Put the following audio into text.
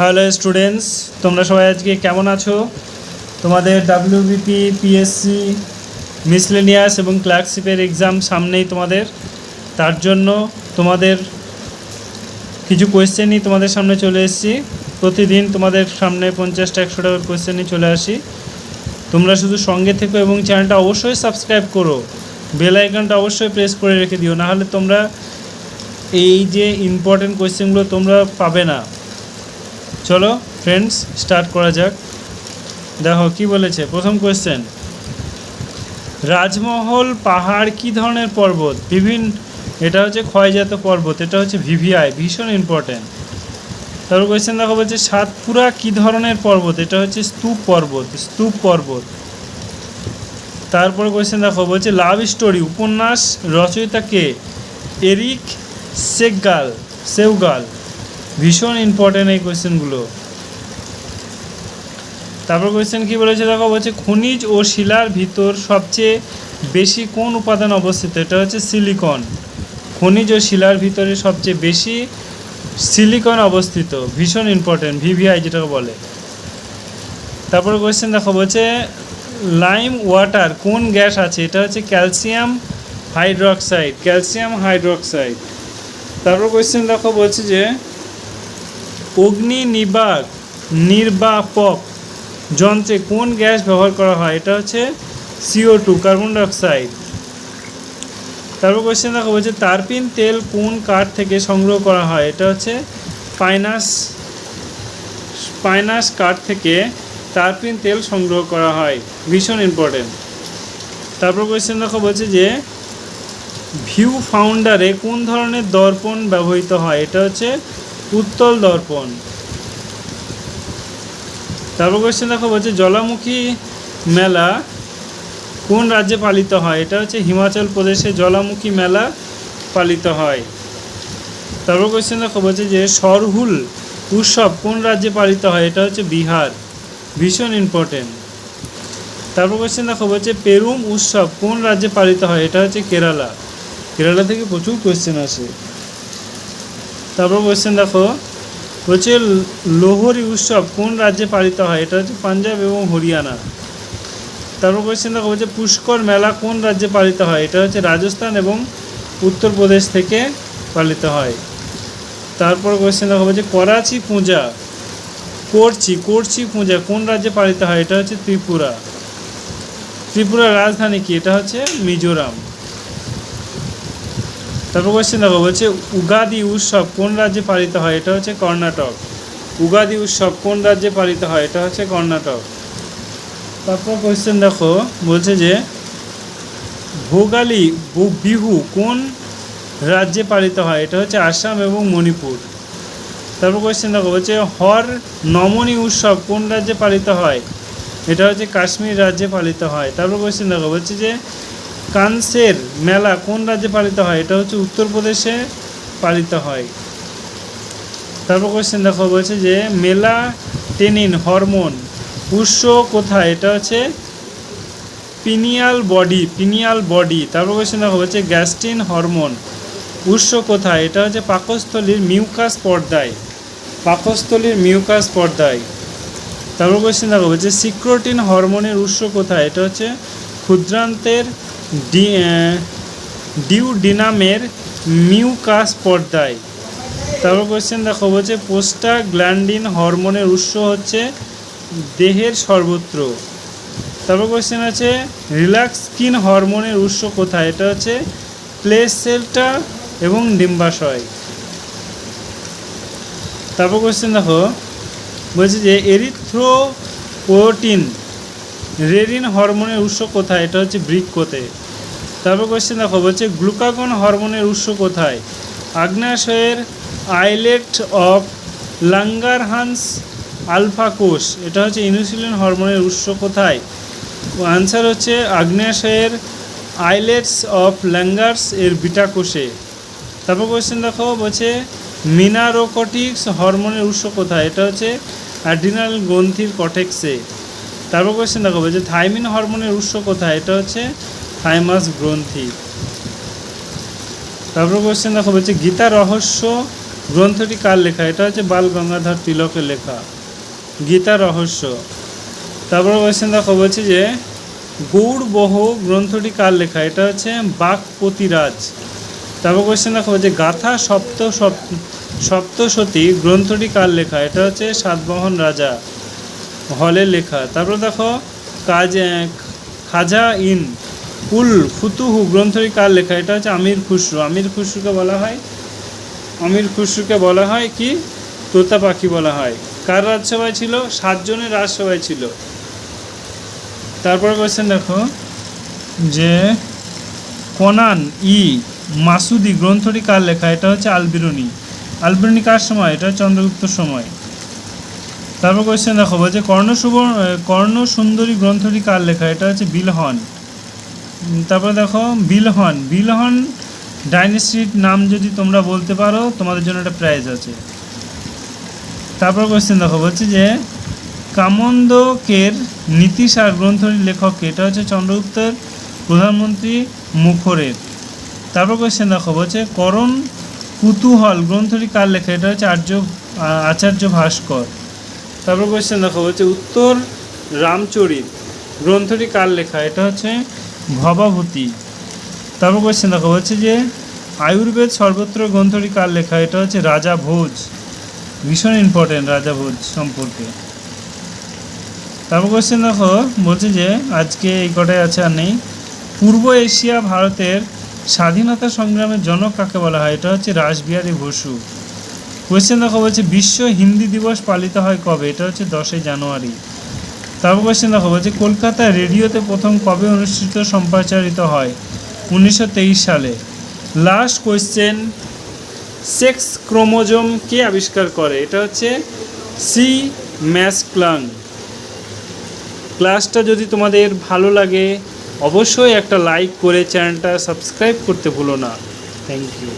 Hello students, তোমরা সবাই আজকে কেমন আছো? তোমাদের ডাব্লিউবিপি পিএসসি মিসলেনিয়াস এবং ক্লার্কশিপের এক্সাম সামনেই তোমাদের। তার জন্য তোমাদের কিছু কোয়েশ্চেনই তোমাদের সামনে চলে এসেছি। প্রতিদিন তোমাদের সামনে পঞ্চাশটা, একশো টাকার কোয়েশ্চেনই চলে আসি। তোমরা শুধু সঙ্গে থেকো এবং চ্যানেলটা অবশ্যই সাবস্ক্রাইব করো। বেল আইকনটা অবশ্যই প্রেস করে রেখে দিও। নাহলে তোমরা এই যে ইম্পর্টেন্ট কোয়েশ্চেনগুলো তোমরা পাবে না। চলো ফ্রেন্ডস স্টার্ট করা যাক। দেখো, কি বলেছে? প্রথম কোয়েশ্চেন রাজমহল, পাহাড়, কি ধরনের পর্বত? বিভিন্ন, এটা হচ্ছে ক্ষয়জাত পর্বত, এটা হচ্ছে ভিভিআই, ভীষণ ইম্পর্ট্যান্ট তারপর কোয়েশ্চেন দেখো, বলছে, সাতপুরা কি ধরনের পর্বত? এটা হচ্ছে স্তূপ পর্বত স্তূপ পর্বত। তারপর কোয়েশ্চেন দেখো, বলছে লাভ স্টোরি উপন্যাস রচয়িতা কে? এরিক সেগগাল, সেউগাল। ভীষণ ইম্পর্টেন্ট এই কোয়েশ্চেনগুলো তারপর কোয়েশ্চেন কি বলেছে দেখো, বলছে খনিজ ও শিলার ভিতর সবচেয়ে বেশি কোন উপাদান অবস্থিত? এটা হচ্ছে সিলিকন খনিজ ও শিলার ভিতরে সবচেয়ে বেশি সিলিকন অবস্থিত। ভীষণ ইম্পর্টেন্ট ভিভিআই যেটাকে বলে। তারপর কোয়েশ্চেন দেখো, বলছে লাইম ওয়াটার কোন গ্যাস আছে? এটা হচ্ছে ক্যালসিয়াম হাইড্রক্সাইড ক্যালসিয়াম হাইড্রক্সাইড তারপর কোয়েশ্চেন দেখো, বলছে যে অগ্নি নিবাক নির্বাপক যন্ত্রে কোন গ্যাস ব্যবহার করা হয়? এটা হচ্ছে সিও টু কার্বন ডাইঅক্সাইড তারপর কোয়েশ্চেন দেখো, বলছে তারপিন তেল কোন কাঠ থেকে সংগ্রহ করা হয়? এটা হচ্ছে পাইনাস পাইনাস কাঠ থেকে তারপিন তেল সংগ্রহ করা হয়। ভীষণ ইম্পর্টেন্ট তারপর কোয়েশ্চেন দেখো, বলছে যে ভিউ ফাউন্ডারে কোন ধরনের দর্পণ ব্যবহৃত হয়? এটা হচ্ছে উত্তল দর্পণ। তারপর কোয়েশ্চেন দেখো, বলছে জলামুখী মেলা কোন রাজ্যে পালিত হয়? এটা হচ্ছে হিমাচল প্রদেশে জলামুখী মেলা পালিত হয়। তারপর কোয়েশ্চেন দেখো, বলছে যে সরহুল উৎসব কোন রাজ্যে পালিত হয়? এটা হচ্ছে বিহার। ভীষণ ইম্পর্টেন্ট তারপর কোয়েশ্চেন দেখো, বলছে পেরুম উৎসব কোন রাজ্যে পালিত হয়? এটা হচ্ছে কেরালা। কেরালা থেকে প্রচুর কোয়েশ্চেন আসে। তারপর কোয়েশ্চেন দেখো, বলছে, লোহরি উৎসব কোন রাজ্যে পালিত হয়? এটা হচ্ছে পাঞ্জাব এবং হরিয়ানা। তারপর কোয়েশ্চেন দেখো, বলছে, পুষ্কর মেলা কোন রাজ্যে পালিত হয়? এটা হচ্ছে রাজস্থান এবং উত্তরপ্রদেশ থেকে পালিত হয়। তারপর কোয়েশ্চেন দেখো, বলছে, করাচি পূজা করছি করছি পূজা কোন রাজ্যে পালিত হয়? এটা হচ্ছে ত্রিপুরা। ত্রিপুরার রাজধানী কি? এটা হচ্ছে মিজোরাম। তারপর কোয়েশ্চেন দেখো, বলছে উগাদি উৎসব কোন রাজ্যে পালিত হয়? এটা হচ্ছে কর্ণাটক। উগাদি উৎসব কোন রাজ্যে পালিত হয়? এটা হচ্ছে কর্ণাটক। তারপর কোয়েশ্চেন দেখো, বলছে যে ভোগালী বিহু কোন রাজ্যে পালিত হয়? এটা হচ্ছে আসাম এবং মণিপুর। তারপর কোয়েশ্চেন দেখো, বলছে হর নমনী উৎসব কোন রাজ্যে পালিত হয়? এটা হচ্ছে কাশ্মীর রাজ্যে পালিত হয়। তারপর কোয়েশ্চেন দেখো, বলছে যে কানসের মেলা কোন রাজ্যে পালিত হয়? এটা হচ্ছে উত্তরপ্রদেশে পালিত হয়। তারপর কোয়েশ্চেন দেখো, বলছে যে মেলা টেনিন হরমোন উৎস কোথায়? এটা হচ্ছে পিনিয়াল বডি পিনিয়াল বডি। তারপর কোয়েশ্চেন দেখো, বলছে গ্যাস্ট্রিন হরমোন উৎস কোথায়? এটা হচ্ছে পাকস্থলীর মিউকাস পর্দায়, পাকস্থলীর মিউকাস পর্দায়। তারপর কোয়েশ্চেন দেখো, বলছে সিক্রোটিন হরমোনের উৎস কোথায়? এটা হচ্ছে ক্ষুদ্রান্তের ডিউডিনামের মিউকাস পর্দায়। তারপর কোয়েশ্চেন দেখো, বলছে, পোস্টা গ্ল্যান্ডিন হরমোনের উৎস হচ্ছে দেহের সর্বত্র। তারপর কোয়েশ্চেন আছে, রিল্যাক্স স্কিন হরমোনের উৎস কোথায়? এটা হচ্ছে প্লেসেলটা এবং ডিম্বাশয়। তারপর কোয়েশ্চেন দেখো, বলছে যে এরিথ্রোপোটিন রেরিন হরমোনের উৎস কোথায়? এটা হচ্ছে বৃক্কতে। তারপর কোয়েশ্চেন দেখো, বলছে গ্লুকাগন হরমোনের উৎস কোথায়? আগ্নেয়াশয়ের আইলেট অফ লাঙ্গারহান্স আলফা কোষ, এটা হচ্ছে ইনসুলিন হরমোনের উৎস কোথায়? আনসার হচ্ছে আগ্নেয়াশয়ের আইলেটস অফ ল্যাঙ্গার্স এর বিটা কোষে। তারপর কোয়েশ্চেন দেখো, বলছে মিনারোকটিক্স হরমোনের উৎস কোথায়? এটা হচ্ছে অ্যাডিনাল গ্রন্থির কটেক্সে। তারপর কোয়েশ্চেন দেখো, বলছে থাইমিন হরমোনের উৎস কোথায়? এটা হচ্ছে থাইমাস গ্রন্থি। তারপর কোয়েশ্চেন দেখো, বলছে গীতা রহস্য গ্রন্থটি কার লেখা? এটা হচ্ছে বাল গঙ্গাধর তিলকের লেখা। গীতা রহস্য। তারপর কোয়েশ্চেন দেখো, বলছি যে গৌড়বহ গ্রন্থটি কার লেখা? এটা হচ্ছে বাকপতিরাজ। তারপর কোয়েশ্চেন দেখো যে গাথা সপ্ত সপ- সপ্তশতী গ্রন্থটি কার লেখা? এটা হচ্ছে সাতবাহন রাজা। হলের লেখা। তারপর দেখো, কাজ খাজা ইন উল ফুতুহু গ্রন্থটি কার লেখা? এটা হচ্ছে আমির খুসরু। আমির খুসরুকে বলা হয়, আমির খুসরুকে বলা হয় কি? তোতা পাখি বলা হয়। কার রাজসভায় ছিল? সাতজনের রাজসভায় ছিল। তারপর কোয়েশ্চেন দেখো যে, কোনান ই মাসুদি গ্রন্থটি কার লেখা? এটা হচ্ছে আলবিরুনি। আলবিরুনি কার সময়? এটা চন্দ্রগুপ্ত সময়। তারপর কোয়েশ্চেন দেখো বলছে কর্ণ সুবর্ণ কর্ণ সুন্দরী গ্রন্থটি কার লেখা? এটা হচ্ছে বিলহন। তারপর দেখো, বিলহন। বিলহন ডাইনেস্টির নাম যদি তোমরা বলতে পারো, তোমাদের জন্য একটা প্রাইজ আছে। তারপর কোয়েশ্চেন দেখো বলছে যে, কামন্দকের নীতিসার গ্রন্থটির লেখক এটা হচ্ছে চন্দ্রগুপ্তের প্রধানমন্ত্রী মুখরের। তারপর কোয়েশ্চেন দেখো বলছে করণ কুতূহল গ্রন্থটি কার লেখা? এটা হচ্ছে আর্য আচার্য ভাস্কর। তারপর কোয়েশ্চেন দেখো, বলছে, উত্তর রামচরিত। গ্রন্থটি কার লেখা? এটা হচ্ছে ভবাভূতি। তারপর কোয়েশ্চেন দেখো, বলছে যে, আয়ুর্বেদ সর্বত্র গ্রন্থটি কার লেখা? এটা হচ্ছে রাজা ভোজ। ভীষণ ইম্পর্টেন্ট রাজা ভোজ সম্পর্কে। তারপর কোয়েশ্চেন দেখো, বলছে যে, আজকে এই কটাই আছে আর নেই। পূর্ব এশিয়া ভারতের স্বাধীনতা সংগ্রামের জনক কাকে বলা হয়? এটা হচ্ছে রাসবিহারী বসু। কোয়েশ্চেন দেখো বলছে, বিশ্ব হিন্দি দিবস পালিত হয় কবে? এটা হচ্ছে দশই জানুয়ারি। তারপর কোয়েশ্চেন দেখো বলছে কলকাতা রেডিওতে প্রথম কবে অনুষ্ঠিত সম্প্রচারিত হয়? উনিশশো তেইশ সালে। লাস্ট কোয়েশ্চেন সেক্স ক্রোমোজোম কে আবিষ্কার করে? এটা হচ্ছে সি ম্যাস ক্লাং ক্লাসটা যদি তোমাদের ভালো লাগে, অবশ্যই একটা লাইক করে চ্যানেলটা সাবস্ক্রাইব করতে ভুলো না। Thank you